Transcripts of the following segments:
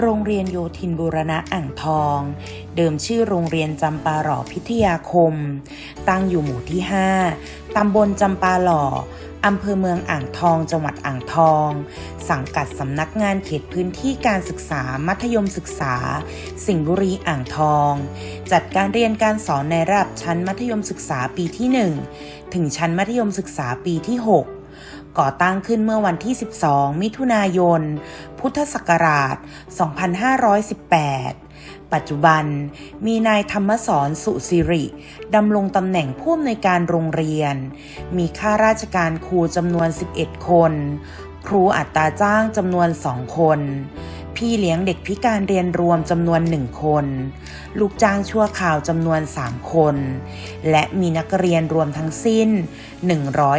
โรงเรียนโยธินบูรณะอ่างทอง เดิมชื่อโรงเรียนจำปาหล่อพิทยาคม ตั้งอยู่หมู่ที่ 5 ตำบลจำปาหล่ออำเภอเมืองอ่างทอง จังหวัดอ่างทอง สังกัดสำนักงานเขตพื้นที่การศึกษามัธยมศึกษา สิงห์บุรีอ่างทอง จัดการเรียนการสอนในระดับชั้นมัธยมศึกษาปีที่ 1 ถึงชั้นมัธยมศึกษาปีที่ 6 ก่อตั้งขึ้นเมื่อวันที่ 12 มิถุนายน พุทธศักราช 2518ปัจจุบันมีนายธรรมสอนสุสิริดำรงตำแหน่งผู้อำนวยการโรงเรียน มีข้าราชการครูจำนวน 11 คน ครูอัตราจ้างจำนวน 2 คน พี่เลี้ยงเด็กพิการเรียนรวมจำนวน 1 คน ลูกจ้างชั่วคราวจำนวน 3 คน และมีนักเรียนรวมทั้งสิ้น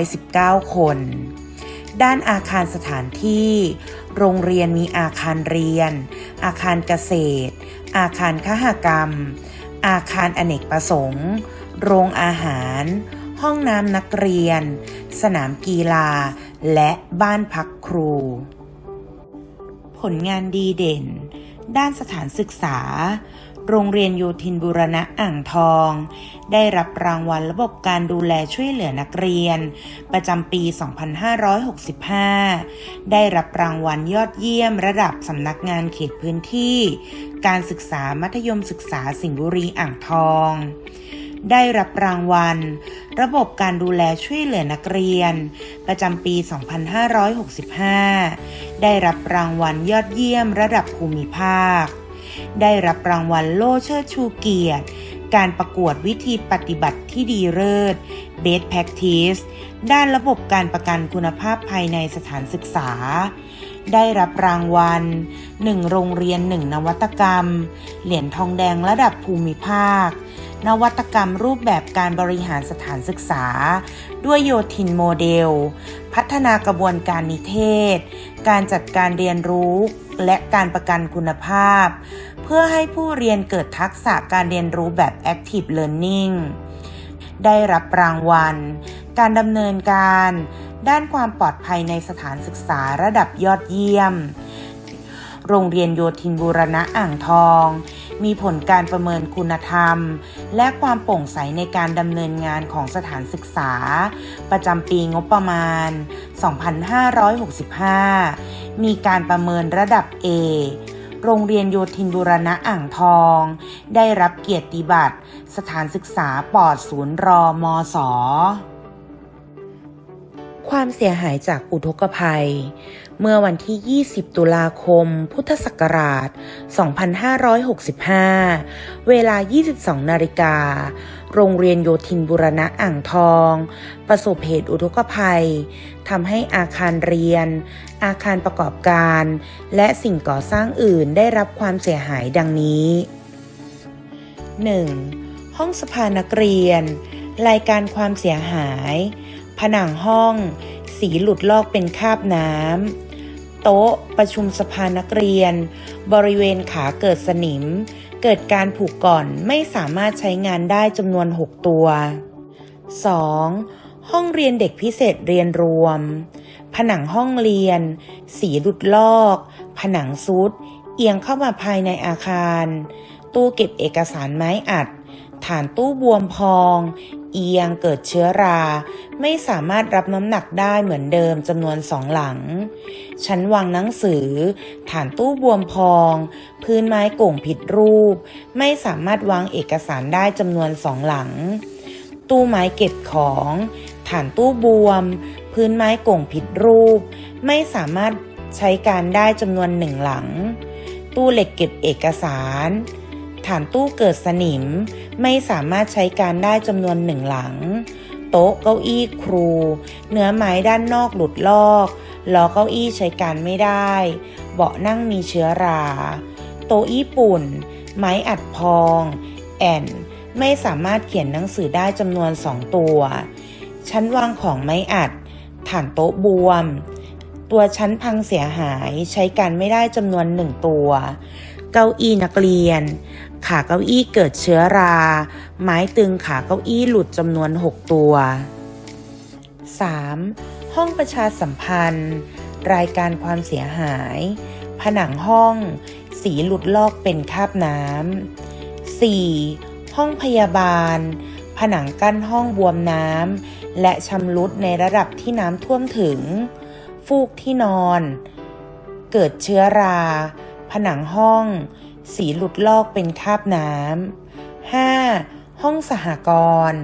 119 คน ด้านอาคารสถานที่ โรงเรียนมีอาคารเรียน อาคารเกษตร อาคารคหกรรม อาคารอเนกประสงค์ โรงอาหาร ห้องน้ำนักเรียน สนามกีฬา และบ้านพักครู ผลงานดีเด่น ด้านสถานศึกษา โรงเรียนโยธินบุรณะอ่างทอง ได้รับรางวัลระบบการดูแลช่วยเหลือนักเรียน ประจำปี 2565 ได้รับรางวัลยอดเยี่ยมระดับสำนักงานเขตพื้นที่ การศึกษามัธยมศึกษาสิงห์บุรีอ่างทอง ได้รับรางวัล ระบบการดูแลช่วยเหลือนักเรียน ประจำปี 2565 ได้รับรางวัลยอดเยี่ยมระดับภูมิภาค ได้รับรางวัลโล่เชิดชูเกียรติ การประกวดวิธีปฏิบัติที่ดีเลิศ Best Practice ด้านระบบการประกันคุณภาพภายในสถานศึกษา ได้รับรางวัล 1 โรงเรียน 1 นวัตกรรม เหรียญทองแดงระดับภูมิภาค นวัตกรรมรูปแบบการบริหารสถานศึกษา ด้วยโยทินโมเดล พัฒนากระบวนการนิเทศ การจัดการเรียนรู้ และการประกันคุณภาพ เพื่อให้ผู้เรียนเกิดทักษะการเรียนรู้แบบ Active Learning ได้รับรางวัล การดำเนินการ ด้านความปลอดภัยในสถานศึกษาระดับยอดเยี่ยม โรงเรียนโยธินบูรณะอ่างทอง มีผลการประเมินคุณธรรม และความโปร่งใสในการดำเนินงานของสถานศึกษา ประจำปีงบประมาณ 2565 มีการประเมินระดับ A โรงเรียนโยธินบูรณะอ่างทอง ได้รับเกียรติบัตร สถานศึกษาปอดศูนย์รอมอสอ ความเสียหายจากอุทกภัย เมื่อวันที่ 20 ตุลาคม พุทธศักราช 2565 เวลา 22 นาฬิกา โรงเรียนโยธินบุรณะอ่างทอง ประสบเหตุอุทกภัย ทำให้อาคารเรียน อาคารประกอบการ และสิ่งก่อสร้างอื่นได้รับความเสียหายดังนี้ 1. ห้องสภานักเรียน รายการความเสียหาย ผนังห้อง สีหลุดลอกเป็นคราบน้ำ โต๊ะ ประชุมสภานักเรียน บริเวณขาเกิดสนิม เกิดการผูกก่อนไม่สามารถใช้งานได้จำนวน 6 ตัว 2. ห้องเรียนเด็กพิเศษเรียนรวม ผนังห้องเรียน สีหลุดลอก ผนังซุด เอียงเข้ามาภายในอาคาร ตู้เก็บเอกสารไม้อัดฐานตู้บวมพอง เอียงเกิดเชื้อรา ไม่สามารถรับน้ำหนักได้เหมือนเดิมจำนวนสองหลัง ชั้นวางหนังสือ ฐานตู้บวมพอง พื้นไม้โก่งผิดรูป ไม่สามารถวางเอกสารได้จำนวนสองหลัง ตู้ไม้เก็บของ ฐานตู้บวม พื้นไม้โก่งผิดรูป ไม่สามารถใช้การได้จำนวนหนึ่งหลัง ตู้เหล็กเก็บเอกสาร ฐานตู้เกิดสนิม ไม่สามารถใช้การได้จำนวนหนึ่งหลัง โต๊ะเก้าอี้ครู เนื้อไม้ด้านนอกหลุดลอกล้อเก้าอี้ใช้การไม่ได้ เบาะนั่งมีเชื้อรา โต๊ะญี่ปุ่น ไม้อัดพอง แอนไม่สามารถเขียนหนังสือได้จำนวนสองตัว ชั้นวางของไม้อัด ฐานโต๊ะบวม ตัวชั้นพังเสียหายใช้การไม่ได้จำนวนหนึ่งตัว เก้าอี้นักเรียน ขาเก้าอี้เกิดเชื้อรา ไม้ตึงขาเก้าอี้หลุดจำนวน 6 ตัว 3. ห้องประชาสัมพันธ์ รายการความเสียหาย ผนังห้อง สีหลุดลอกเป็นคราบน้ำ 4. ห้องพยาบาล ผนังกั้นห้องบวมน้ำ และชำรุดในระดับที่น้ำท่วมถึง ฟูกที่นอน เกิดเชื้อรา ผนังห้อง สีหลุดลอกเป็นคราบน้ำ 5. ห้องสหกรณ์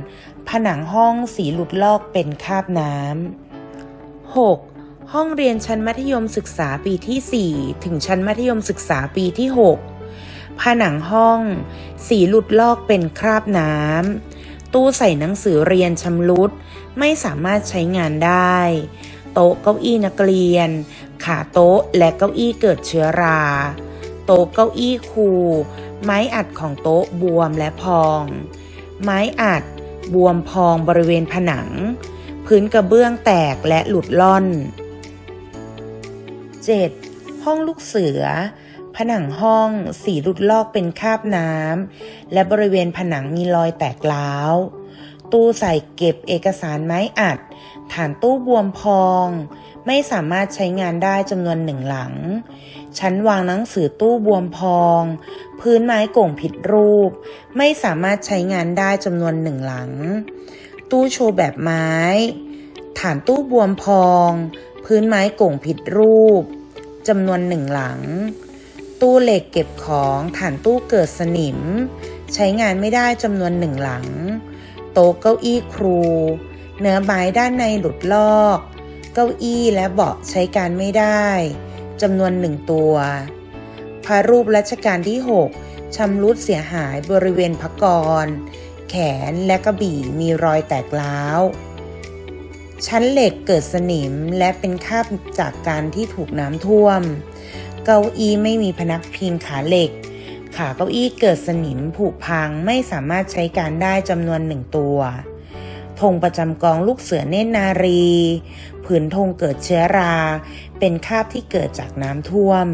ผนังห้องสีหลุดลอกเป็นคราบน้ำ 6. ห้องเรียนชั้นมัธยมศึกษาปีที่ 4 ถึงชั้นมัธยมศึกษาปีที่ 6 ผนังห้อง สีหลุดลอกเป็นคราบน้ำ ตู้ใส่หนังสือเรียนชำรุด ไม่สามารถใช้งานได้ โต๊ะเก้าอี้นักเรียน ขาโต๊ะและเก้าอี้เกิดเชื้อรา โต๊ะเก้าอี้ครู ไม้อัดของโต๊ะบวมและพอง ไม้อัดบวมพองบริเวณผนัง พื้นกระเบื้องแตกและหลุดล่อน 7. ห้องลูกเสือ ผนังห้องสีหลุดลอกเป็นคราบน้ำและบริเวณผนังมีรอยแตกร้าว ตู้ใส่เก็บเอกสารไม้อัด ฐานตู้บวมพอง ไม่สามารถใช้งานได้จำนวนหนึ่งหลัง ชั้นวางหนังสือตู้บวมพอง พื้นไม้โก่งผิดรูป ไม่สามารถใช้งานได้จำนวนหนึ่งหลัง ตู้โชว์แบบไม้ ฐานตู้บวมพอง พื้นไม้โก่งผิดรูปจำนวนหนึ่งหลัง ตู้เหล็กเก็บของฐานตู้เกิดสนิม ใช้งานไม่ได้จำนวนหนึ่งหลัง โต๊ะเก้าอี้ครู เนื้อไม้ด้านในหลุดลอก เก้าอี้และเบาะใช้การไม่ได้จำนวนหนึ่งตัว พระรูปรัชกาลที่ 6ชำรุดเสียหายบริเวณพระกร แขนและกระบี่มีรอยแตกร้าว ชั้นเหล็กเกิดสนิมและเป็นคราบจากการที่ถูกน้ำท่วม เก้าอี้ไม่มีพนักพิงขาเหล็ก ขาเก้าอี้เกิดสนิมผุพังไม่สามารถใช้การได้จำนวนหนึ่งตัวธงประจำกองลูกเสือเน่นนารี ผืนธงเกิดเชื้อรา เป็นคราบที่เกิดจากน้ำท่วม